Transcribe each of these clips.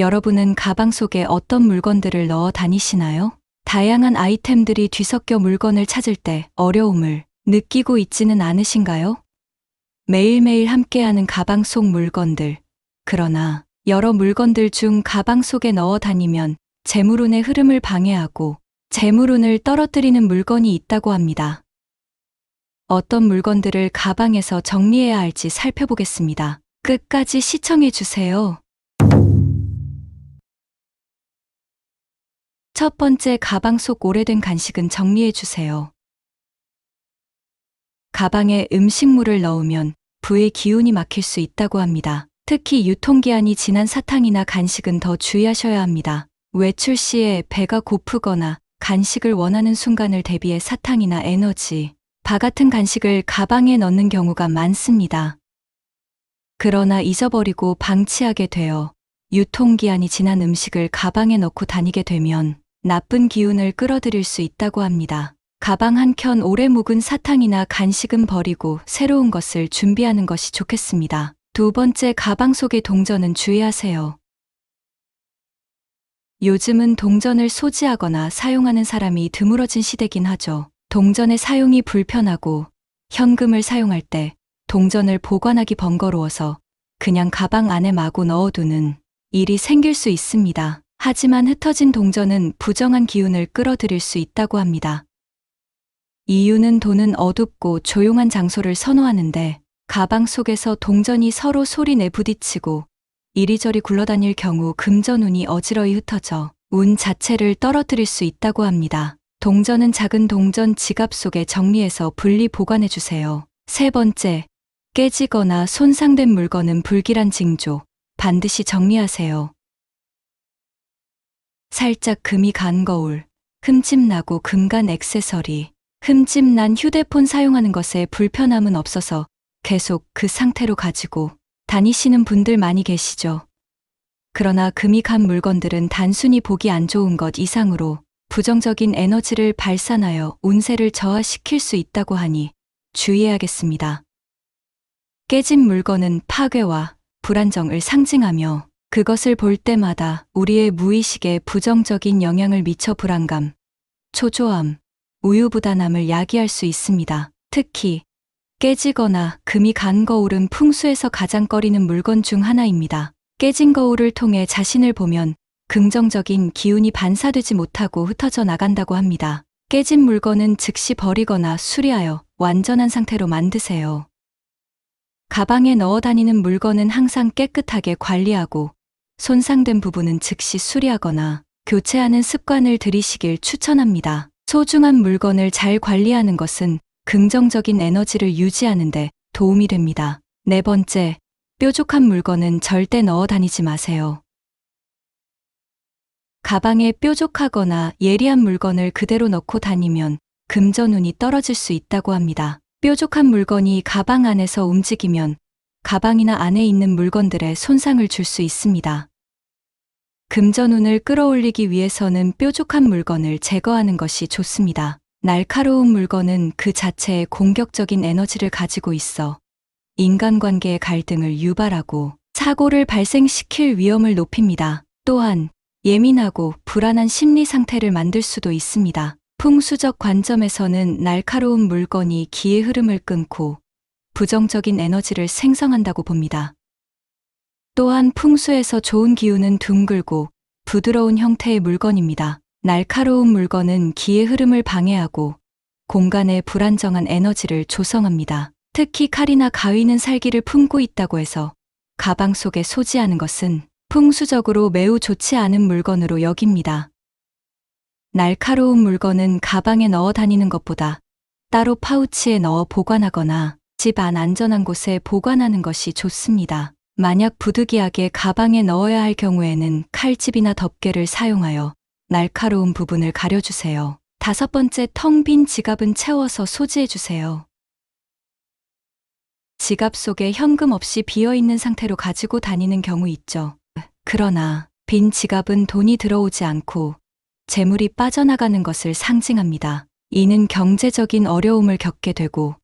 여러분은 가방 속에 어떤 물건들을 넣어 다니시나요? 다양한 아이템들이 뒤섞여 물건을 찾을 때 어려움을 느끼고 있지는 않으신가요? 매일매일 함께하는 가방 속 물건들. 그러나 여러 물건들 중 가방 속에 넣어 다니면 재물운의 흐름을 방해하고 재물운을 떨어뜨리는 물건이 있다고 합니다. 어떤 물건들을 가방에서 정리해야 할지 살펴보겠습니다. 끝까지 시청해 주세요. 첫 번째 가방 속 오래된 간식은 정리해 주세요. 가방에 음식물을 넣으면 부의 기운이 막힐 수 있다고 합니다. 특히 유통기한이 지난 사탕이나 간식은 더 주의하셔야 합니다. 외출 시에 배가 고프거나 간식을 원하는 순간을 대비해 사탕이나 에너지, 바 같은 간식을 가방에 넣는 경우가 많습니다. 그러나 잊어버리고 방치하게 되어 유통기한이 지난 음식을 가방에 넣고 다니게 되면 나쁜 기운을 끌어들일 수 있다고 합니다. 가방 한 켠 오래 묵은 사탕이나 간식은 버리고 새로운 것을 준비하는 것이 좋겠습니다. 두 번째 가방 속의 동전은 주의하세요. 요즘은 동전을 소지하거나 사용하는 사람이 드물어진 시대긴 하죠. 동전의 사용이 불편하고 현금을 사용할 때 동전을 보관하기 번거로워서 그냥 가방 안에 마구 넣어두는 일이 생길 수 있습니다. 하지만 흩어진 동전은 부정한 기운을 끌어들일 수 있다고 합니다. 이유는 돈은 어둡고 조용한 장소를 선호하는데 가방 속에서 동전이 서로 소리 내 부딪히고 이리저리 굴러다닐 경우 금전운이 어지러이 흩어져 운 자체를 떨어뜨릴 수 있다고 합니다. 동전은 작은 동전 지갑 속에 정리해서 분리 보관해 주세요. 세 번째, 깨지거나 손상된 물건은 불길한 징조, 반드시 정리하세요. 살짝 금이 간 거울, 흠집 나고 금간 액세서리, 흠집 난 휴대폰 사용하는 것에 불편함은 없어서 계속 그 상태로 가지고 다니시는 분들 많이 계시죠. 그러나 금이 간 물건들은 단순히 보기 안 좋은 것 이상으로 부정적인 에너지를 발산하여 운세를 저하시킬 수 있다고 하니 주의해야겠습니다. 깨진 물건은 파괴와 불안정을 상징하며 그것을 볼 때마다 우리의 무의식에 부정적인 영향을 미쳐 불안감, 초조함, 우유부단함을 야기할 수 있습니다. 특히 깨지거나 금이 간 거울은 풍수에서 가장 꺼리는 물건 중 하나입니다. 깨진 거울을 통해 자신을 보면 긍정적인 기운이 반사되지 못하고 흩어져 나간다고 합니다. 깨진 물건은 즉시 버리거나 수리하여 완전한 상태로 만드세요. 가방에 넣어 다니는 물건은 항상 깨끗하게 관리하고 손상된 부분은 즉시 수리하거나 교체하는 습관을 들이시길 추천합니다. 소중한 물건을 잘 관리하는 것은 긍정적인 에너지를 유지하는데 도움이 됩니다. 네 번째, 뾰족한 물건은 절대 넣어 다니지 마세요. 가방에 뾰족하거나 예리한 물건을 그대로 넣고 다니면 금전운이 떨어질 수 있다고 합니다. 뾰족한 물건이 가방 안에서 움직이면 가방이나 안에 있는 물건들에 손상을 줄 수 있습니다. 금전운을 끌어올리기 위해서는 뾰족한 물건을 제거하는 것이 좋습니다. 날카로운 물건은 그 자체에 공격적인 에너지를 가지고 있어 인간관계의 갈등을 유발하고 사고를 발생시킬 위험을 높입니다. 또한 예민하고 불안한 심리 상태를 만들 수도 있습니다. 풍수적 관점에서는 날카로운 물건이 기의 흐름을 끊고 부정적인 에너지를 생성한다고 봅니다. 또한 풍수에서 좋은 기운은 둥글고 부드러운 형태의 물건입니다. 날카로운 물건은 기의 흐름을 방해하고 공간에 불안정한 에너지를 조성합니다. 특히 칼이나 가위는 살기를 품고 있다고 해서 가방 속에 소지하는 것은 풍수적으로 매우 좋지 않은 물건으로 여깁니다. 날카로운 물건은 가방에 넣어 다니는 것보다 따로 파우치에 넣어 보관하거나 집 안 안전한 곳에 보관하는 것이 좋습니다. 만약 부득이하게 가방에 넣어야 할 경우에는 칼집이나 덮개를 사용하여 날카로운 부분을 가려주세요. 다섯 번째 텅 빈 지갑은 채워서 소지해 주세요. 지갑 속에 현금 없이 비어 있는 상태로 가지고 다니는 경우 있죠. 그러나 빈 지갑은 돈이 들어오지 않고 재물이 빠져나가는 것을 상징합니다. 이는 경제적인 어려움을 겪게 되고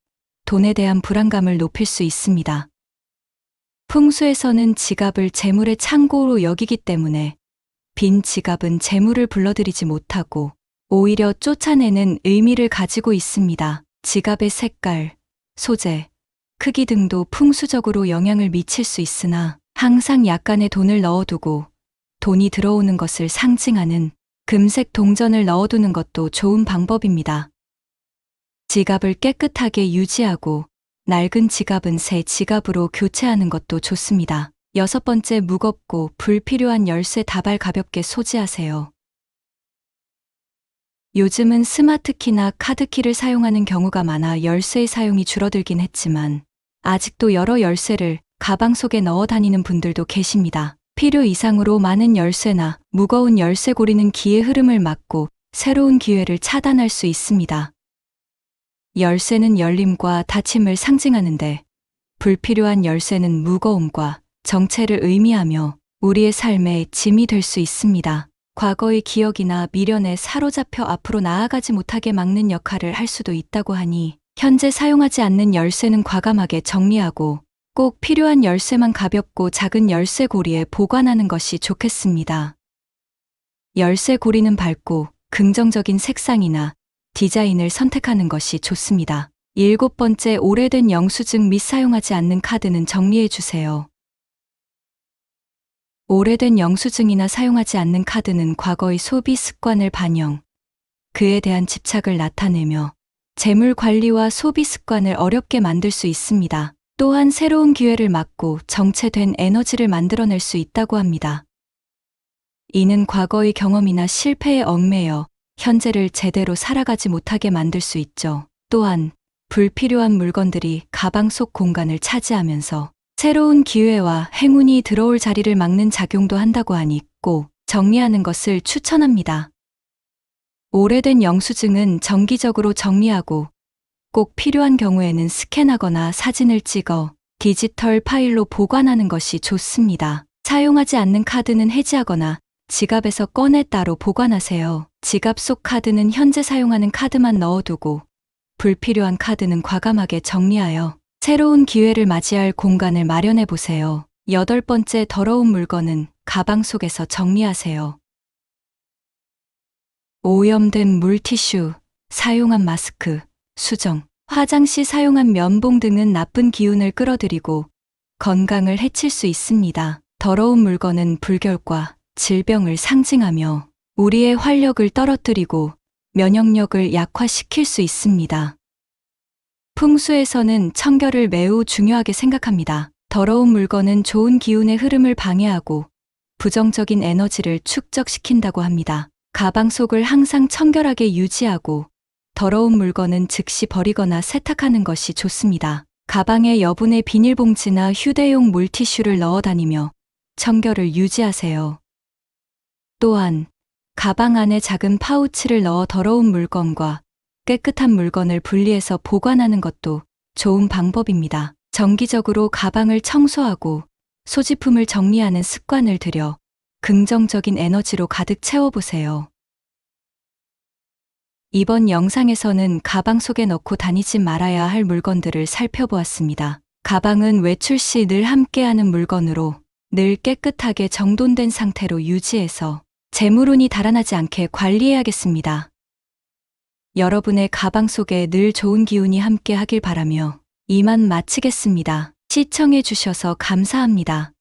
돈에 대한 불안감을 높일 수 있습니다. 풍수에서는 지갑을 재물의 창고로 여기기 때문에 빈 지갑은 재물을 불러들이지 못하고 오히려 쫓아내는 의미를 가지고 있습니다. 지갑의 색깔, 소재, 크기 등도 풍수적으로 영향을 미칠 수 있으나 항상 약간의 돈을 넣어두고 돈이 들어오는 것을 상징하는 금색 동전을 넣어두는 것도 좋은 방법입니다. 지갑을 깨끗하게 유지하고 낡은 지갑은 새 지갑으로 교체하는 것도 좋습니다. 여섯 번째 무겁고 불필요한 열쇠 다발 가볍게 소지하세요. 요즘은 스마트키나 카드키를 사용하는 경우가 많아 열쇠의 사용이 줄어들긴 했지만 아직도 여러 열쇠를 가방 속에 넣어 다니는 분들도 계십니다. 필요 이상으로 많은 열쇠나 무거운 열쇠고리는 기의 흐름을 막고 새로운 기회를 차단할 수 있습니다. 열쇠는 열림과 닫힘을 상징하는데 불필요한 열쇠는 무거움과 정체를 의미하며 우리의 삶에 짐이 될 수 있습니다. 과거의 기억이나 미련에 사로잡혀 앞으로 나아가지 못하게 막는 역할을 할 수도 있다고 하니 현재 사용하지 않는 열쇠는 과감하게 정리하고 꼭 필요한 열쇠만 가볍고 작은 열쇠 고리에 보관하는 것이 좋겠습니다. 열쇠 고리는 밝고 긍정적인 색상이나 디자인을 선택하는 것이 좋습니다. 일곱 번째 오래된 영수증 및 사용하지 않는 카드는 정리해 주세요. 오래된 영수증이나 사용하지 않는 카드는 과거의 소비 습관을 반영, 그에 대한 집착을 나타내며 재물 관리와 소비 습관을 어렵게 만들 수 있습니다. 또한 새로운 기회를 막고 정체된 에너지를 만들어낼 수 있다고 합니다. 이는 과거의 경험이나 실패에 얽매여 현재를 제대로 살아가지 못하게 만들 수 있죠. 또한 불필요한 물건들이 가방 속 공간을 차지하면서 새로운 기회와 행운이 들어올 자리를 막는 작용도 한다고 하니 꼭 정리하는 것을 추천합니다. 오래된 영수증은 정기적으로 정리하고 꼭 필요한 경우에는 스캔하거나 사진을 찍어 디지털 파일로 보관하는 것이 좋습니다. 사용하지 않는 카드는 해지하거나 지갑에서 꺼내 따로 보관하세요. 지갑 속 카드는 현재 사용하는 카드만 넣어두고 불필요한 카드는 과감하게 정리하여 새로운 기회를 맞이할 공간을 마련해 보세요. 여덟 번째 더러운 물건은 가방 속에서 정리하세요. 오염된 물티슈, 사용한 마스크, 수정, 화장 시 사용한 면봉 등은 나쁜 기운을 끌어들이고 건강을 해칠 수 있습니다. 더러운 물건은 불결과 질병을 상징하며 우리의 활력을 떨어뜨리고 면역력을 약화시킬 수 있습니다. 풍수에서는 청결을 매우 중요하게 생각합니다. 더러운 물건은 좋은 기운의 흐름을 방해하고 부정적인 에너지를 축적시킨다고 합니다. 가방 속을 항상 청결하게 유지하고 더러운 물건은 즉시 버리거나 세탁하는 것이 좋습니다. 가방에 여분의 비닐봉지나 휴대용 물티슈를 넣어 다니며 청결을 유지하세요. 또한 가방 안에 작은 파우치를 넣어 더러운 물건과 깨끗한 물건을 분리해서 보관하는 것도 좋은 방법입니다. 정기적으로 가방을 청소하고 소지품을 정리하는 습관을 들여 긍정적인 에너지로 가득 채워보세요. 이번 영상에서는 가방 속에 넣고 다니지 말아야 할 물건들을 살펴보았습니다. 가방은 외출 시 늘 함께하는 물건으로 늘 깨끗하게 정돈된 상태로 유지해서 재물운이 달아나지 않게 관리해야겠습니다. 여러분의 가방 속에 늘 좋은 기운이 함께 하길 바라며 이만 마치겠습니다. 시청해 주셔서 감사합니다.